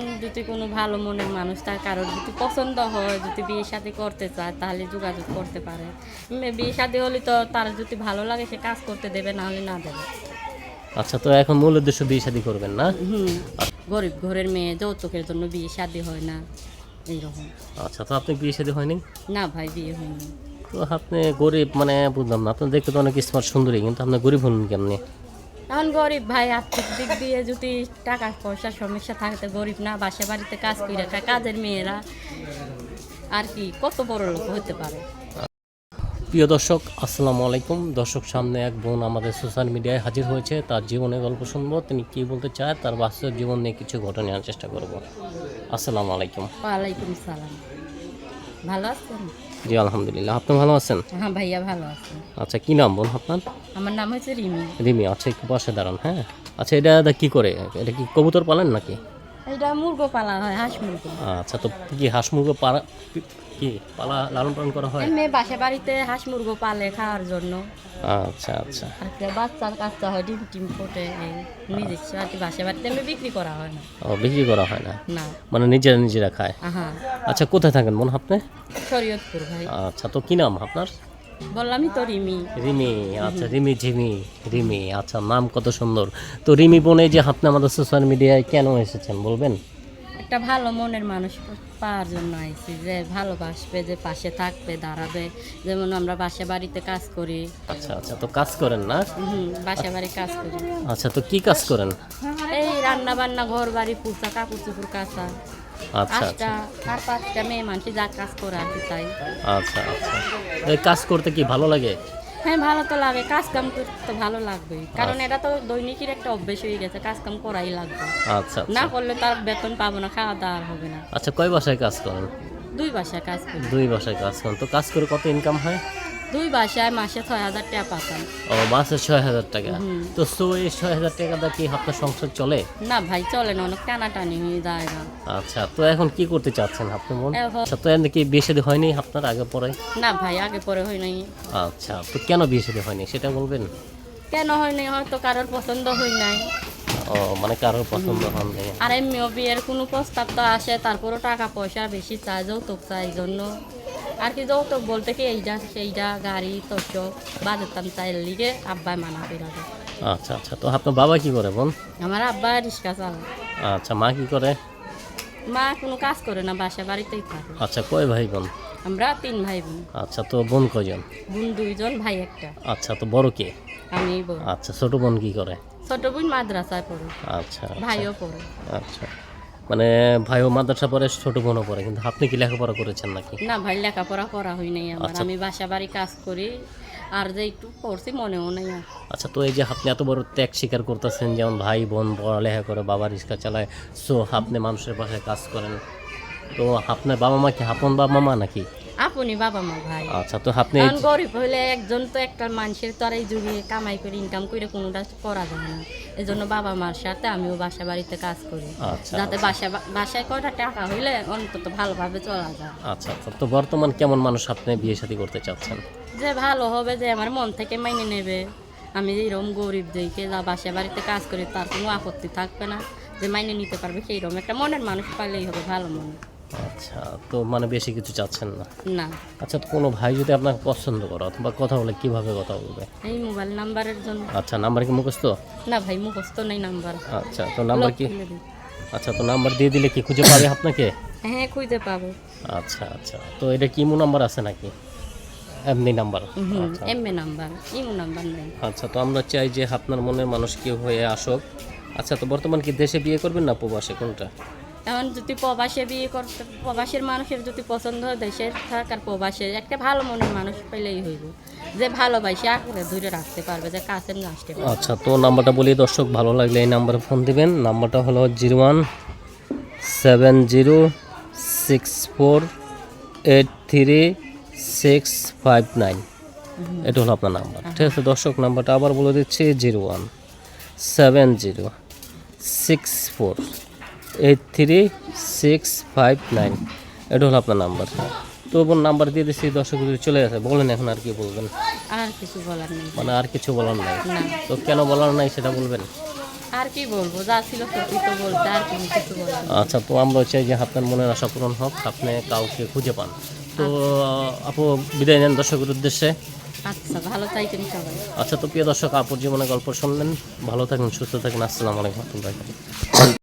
যদি কোনো ভালো মনের মানুষ তার কারোর যদি পছন্দ হয় যদি বিয়ে শাদি করতে চায় তাহলে যোগাযোগ করতে পারে। বিয়ে শাদি হলে তো তার যদি ভালো লাগে সে কাজ করতে দেবে না হলে না দেবে। আচ্ছা তো এখন মূল উদ্দেশ্য বিয়ে শাদী করবেন না? গরিব ঘরের মেয়ে যৌতুকের জন্য বিয়ে শাদি হয় না এইরকম। আচ্ছা তো আপনি বিয়ে শাদী হয়নি? না ভাই বিয়ে হয়নি। তো আপনি গরিব মানে বুঝলাম না। আপনি দেখতে তো অনেক স্মার্ট সুন্দরী কিন্তু আপনি গরিব হলেন কেমনি? এখন গরিব ভাই আর্থিক দিক দিয়ে যদি টাকা পয়সার সমস্যা থাকতে গরিব না বাসা বাড়িতে কাজ করে কাজের মেয়েরা আর কি কত বড় লোক হতে পারে? প্রিয় দর্শক আসসালামু আলাইকুম। দর্শক সামনে এক বোন আমাদের সোশ্যাল মিডিয়ায় হাজির হয়েছে। তার জীবনের গল্প শুনব। তিনি কী বলতে চায় তার বাস্তব জীবন নিয়ে কিছু ঘটনা নেওয়ার চেষ্টা করব। আসসালামু আলাইকুম। ওয়ালাইকুম সালাম। ভালো আছেন? জি আলহামদুলিল্লাহ। আপনি ভালো আছেন? হ্যাঁ ভাইয়া ভালো আছেন আচ্ছা কি নাম বোন আপনার? আমার নাম হচ্ছে রিমি। রিমি আচ্ছা একটু পাশে দাঁড়ান হ্যাঁ? আচ্ছা এটা কি করে? এটা কি কবুতর পালেন নাকি? এটা মুরগো পালা হয় হাঁস মুরগো। আচ্ছা তো কি হাঁস মুরগো পালা কি পালা লালন পালন করা হয়? এই মেয়ে বাসা বাড়িতে হাঁস মুরগো পালে খাওয়ার জন্য। আচ্ছা আচ্ছা। কি বাচ্চা কাচ্চা হয় ডিম টিম ফোটে নিজস্ব আর কি বাসা বাড়িতে এমনি বিক্রি করা হয় না। ও বিক্রি করা হয় না? না। মানে নিজেরা নিজেরা খায়? আচ্ছা কোথায় থাকেন বোন আপনি? শরীয়তপুর ভাই। আচ্ছা তো কি নাম আপনার? বললামই তো রিমি। রিমি আচ্ছা রিমি ঝিমি রিমি আচ্ছা নাম কত সুন্দর। তো রিমি বোনে যে আপনি আমাদের সোশ্যাল মিডিয়ায় কেন এসেছেন বলবেন? একটা ভালো মনের মানুষ পাওয়ার জন্য আইছি যে ভালোবাসবে যে পাশে থাকবে দাঁড়াবে। যেমন আমরা বাসা বাড়িতে কাজ করি। আচ্ছা আচ্ছা তো কাজ করেন না? হুম বাসা বাড়ি কাজ করি। আচ্ছা তো কি কাজ করেন? এই রান্না বান্না ঘর বাড়ি পুষা কাপড় চুপুর কাঁচা আচ্ছা আচ্ছা। আর পাঁচটা মেয়ে মানুষ যা কাজ করে আর কি তাই। আচ্ছা আচ্ছা। এই কাজ করতে কি ভালো লাগে? হ্যাঁ ভালো তো লাগে। কাজ কাম করতে তো ভালো লাগবেই কারণ। এটা তো দৈনিকের একটা অভ্যেস হয়ে গেছে কাজ কাম করাই লাগবে। আচ্ছা না করলে তার বেতন পাবো না খাওয়া দাওয়া হবে না। আচ্ছা কয় বাসায় কাজ করেন? দুই বাসায় কাজ করি। দুই বাসায় কাজ করেন। তো কাজ করে কত ইনকাম হয়? দুই বাসায় মাসে ছয় হাজার টাকা পাতাম ও মাসে ছয় হাজার টাকা তো সো এই ছয় হাজার টাকাটা কি আপনার সংসার চলে? না ভাই চলে না অনেক টানাটানি হয়ে যায় না। আচ্ছা তো এখন কি করতে চাচ্ছেন আপনি মন আচ্ছা তো এমনি কি বিয়ে শাদী হয়নি আপনার আগে পরে? না ভাই আগে পরে হয় নাই আচ্ছা তো কেন বিয়ে শাদী হয়নি সেটা বলবেন? কেন হয় নাই হয়তো কারোর পছন্দ হয় নাই। ও মানে কারোর পছন্দ হয়নি আর এমনিও বিয়ের কোনো প্রস্তাব তো আসে তারপরও টাকা পয়সা বেশি চায় যৌতুক চায় এই জন্য। আর কি যৌতুক বলতে কি এইটা সেইটা গাড়ি তোষক বাজাতাম চাই লিগে আব্বাই মানা করে আচ্ছা আচ্ছা। তো আপনার বাবা কি করে বোন? আমার আব্বা রিক্সা চালায়। আচ্ছা মা কি করে? মা কোনো কাজ করে না বাসা বাড়িতেই থাকে। আচ্ছা কয় ভাই বোন? আমরা তিন ভাই বোন। আচ্ছা তো বোন কয়জন? বোন দুইজন ভাই একটা। আচ্ছা তো বড় কে? আমি আচ্ছা ছোট বোন কি করে? ছোট বোন মাদ্রাসায় পড়ে। আচ্ছা আচ্ছা, ভাইও পড়ে। আচ্ছা। মানে ভাইও মাদ্রাসা পড়ে ছোট বোনও পড়ে কিন্তু আপনি কি লেখাপড়া করেছেন নাকি? না ভাই লেখাপড়া করা হয় নাই আমার। আচ্ছা। আমি বাসা বাড়ি কাজ করি আর যে একটু পড়ছি মনেও নাই আচ্ছা তো এই যে আপনি এত বড় ত্যাগ স্বীকার করতেছেন যেমন ভাই বোন পড়ালেখা করে বাবা রিক্সা চালায় সো আপনি মানুষের পাশে কাজ করেন তো আপনার বাবা মা কি আপন বাবা মা নাকি? আপনি বাবা মা ভাই। আচ্ছা তো আপনি কারণ গরিব হইলে একজন তো একটা মানুষের তো আর এই যুগে কামাই করে ইনকাম করে কোনোটা করা যায় না। এই জন্য বাবা মার সাথে আমিও বাসা বাড়িতে কাজ করি। আচ্ছা। যাতে বাসা বাসায় কয়টা টাকা হইলে অন্তত ভালোভাবে চলা যায়। আচ্ছা আচ্ছা তো বর্তমান কেমন মানুষ আপনি বিয়ে শাদী করতে চাচ্ছেন? যে ভালো হবে যে আমার মন থেকে মাইনে নেবে। আমি এরকম গরিব দেখে যা বাসা বাড়িতে কাজ করি তার কোনো আপত্তি থাকবে না। যে মাইনে নিতে পারবে সেইরকম একটা মনের মানুষ পাইলেই হবে ভালো মনে। আচ্ছা তো মানে বেশি কিছু চাচ্ছেন না? না। আচ্ছা তো কোনো ভাই যদি আপনাকে পছন্দ করে অথবা কথা বলে কীভাবে কথা বলবে? এই মোবাইল নাম্বারের জন্য। আচ্ছা নাম্বার কি মুখস্থ? না ভাই মুখস্থ নেই নাম্বার। আচ্ছা তো নাম্বার কি? আচ্ছা তো নাম্বার দিয়ে দিলে কি খুঁজে পাবে আপনাকে? হ্যাঁ খুঁজতে পাবো। আচ্ছা আচ্ছা তো এটা কি ইমো নাম্বার আছে নাকি? এমনি নাম্বার? আচ্ছা। এমএ নাম্বার ইমো নাম্বার নেই। আচ্ছা তো আমরা চাই যে আপনার মনের মানুষ কেউ হয়ে আসুক। আচ্ছা তো বর্তমান কি দেশে বিয়ে করবেন না প্রবাসে কোনটা? এখন যদি প্রবাসে বিয়ে করতে প্রবাসের মানুষের যদি পছন্দ হয় দেশের থাক আর প্রবাসের একটা ভালো মনের মানুষ পেলেই হইব। যে ভালোবাসে আঁকড়ে ধরে রাখতে পারবে যে কাছে না আসতে পারবে। আচ্ছা তো নাম্বারটা বলি দর্শক ভালো লাগলে এই নাম্বারে ফোন দিবেন। নাম্বারটা হলো zero one seven zero six four eight three six five nine. এটা হলো আপনার নাম্বার ঠিক আছে? দর্শক নাম্বারটা আবার বলে দিচ্ছি zero one seven zero six four eight three six five nine এটা হলো আপনার নাম্বার। তো বোন নাম্বার দিয়ে দিচ্ছি দর্শক চলে আসে বলেন এখন আর কি বলবেন। আর কিছু বলার নেই। মানে আর কিছু বলার নাই। তো কেন বলার নাই সেটা বলবেন? আর কি বলব যা ছিল সত্যি তো বলতে আর কোনো কিছু বলার আচ্ছা তো আমরা চাই যে আপনার মনের আশা পূরণ হোক আপনি কাউকে খুঁজে পান। তো আপু বিদায় নেন দর্শকের উদ্দেশ্যে। আচ্ছা ভালো থাকেন সবাই। আচ্ছা তো প্রিয় দর্শক আপুর জীবনে গল্প শুনলেন। ভালো থাকুন সুস্থ থাকুন। আসসালামু আলাইকুম